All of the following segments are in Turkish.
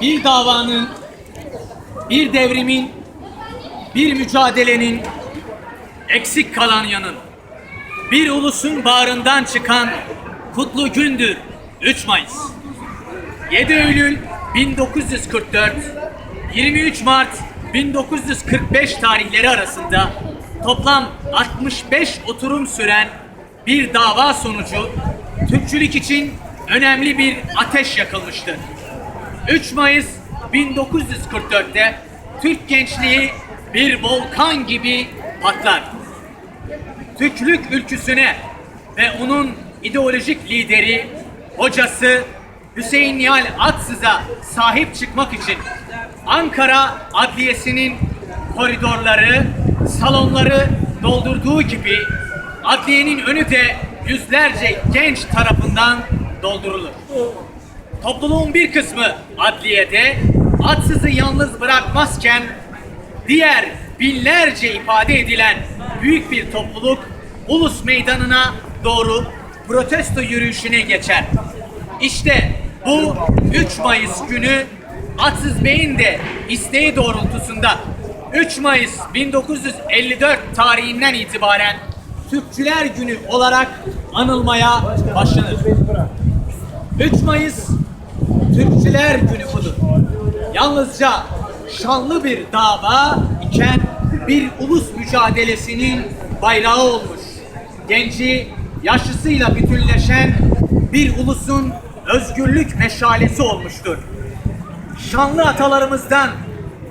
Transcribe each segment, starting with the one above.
bir davanın, bir devrimin, bir mücadelenin eksik kalan yanın, bir ulusun bağrından çıkan kutlu gündür 3 Mayıs. 7 Eylül 1944, 23 Mart 1945 tarihleri arasında toplam 65 oturum süren bir dava sonucu Türkçülük için önemli bir ateş yakılmıştır. 3 Mayıs 1944'te Türk gençliği bir volkan gibi patlar. Türklük ülküsüne ve onun ideolojik lideri, hocası Hüseyin Nihal Atsız'a sahip çıkmak için Ankara Adliyesi'nin koridorları, salonları doldurduğu gibi adliyenin önü de yüzlerce genç tarafından doldurulur. Topluluğun bir kısmı adliyede atsızı yalnız bırakmazken diğer binlerce ifade edilen büyük bir topluluk ulus meydanına doğru protesto yürüyüşüne geçer. İşte bu 3 Mayıs günü Atsız Bey'in de isteği doğrultusunda 3 Mayıs 1954 tarihinden itibaren Türkçüler Günü olarak anılmaya başlanır. 3 Mayıs Türkçüler Günü budur. Yalnızca şanlı bir dava iken bir ulus mücadelesinin bayrağı olmuş. Genci yaşlısıyla bütünleşen bir ulusun özgürlük meşalesi olmuştur. Şanlı atalarımızdan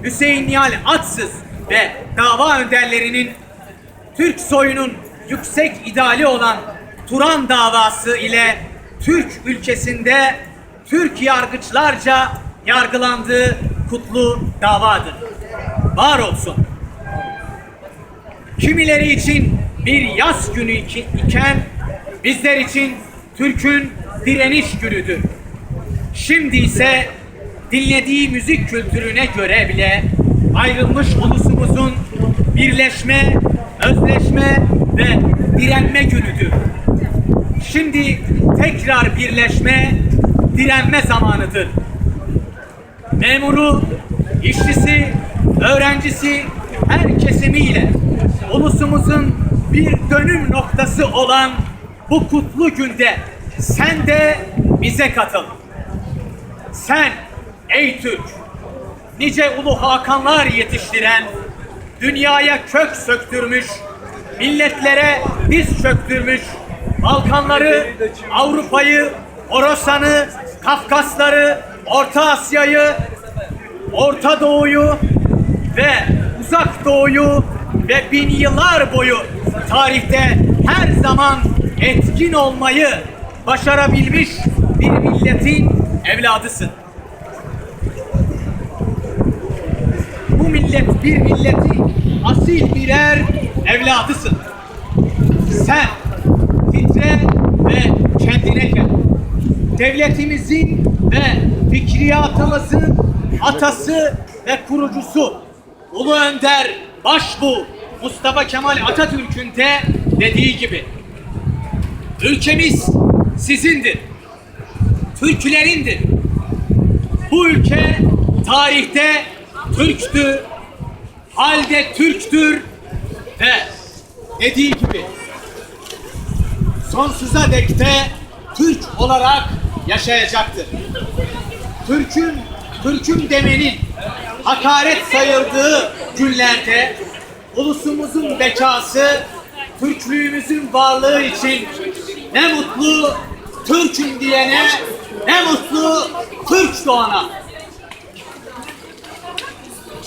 Hüseyin Nihal Atsız ve dava önderlerinin Türk soyunun yüksek ideali olan Turan davası ile Türk ülkesinde Türk yargıçlarca yargılandığı kutlu davadır. Var olsun. Kimileri için bir yaz günü iken bizler için Türk'ün direniş günüdür. Şimdi ise dinlediği müzik kültürüne göre bile ayrılmış ulusumuzun birleşme, özleşme ve direnme günüdür. Şimdi tekrar birleşme, direnme zamanıdır. Memuru, işçisi, öğrencisi, her kesimiyle ulusumuzun bir dönüm noktası olan bu kutlu günde sen de bize katıl. Sen ey Türk, nice ulu hakanlar yetiştiren, dünyaya kök söktürmüş, milletlere diz çöktürmüş, Balkanları, Avrupa'yı, Horasan'ı, Kafkasları, Orta Asya'yı, Orta Doğu'yu ve Uzak Doğu'yu ve bin yıllar boyu tarihte her zaman etkin olmayı başarabilmiş bir milletin evladısın. Bu millet bir milletin asil birer evladısın. Sen titre ve kendine gel. Devletimizin ve fikriyatımızın atası ve kurucusu Ulu Önder Başbu Mustafa Kemal Atatürk'ün de dediği gibi ülkemiz sizindir. Türklerindir. Bu ülke tarihte Türktü, halde Türktür ve dediği gibi sonsuza dek de Türk olarak yaşayacaktır. Türk'ün, Türk'üm demenin hakaret sayıldığı günlerde ulusumuzun bekası, Türklüğümüzün varlığı için ne mutlu Türk'üm diyene, ne mutlu Türk doğana.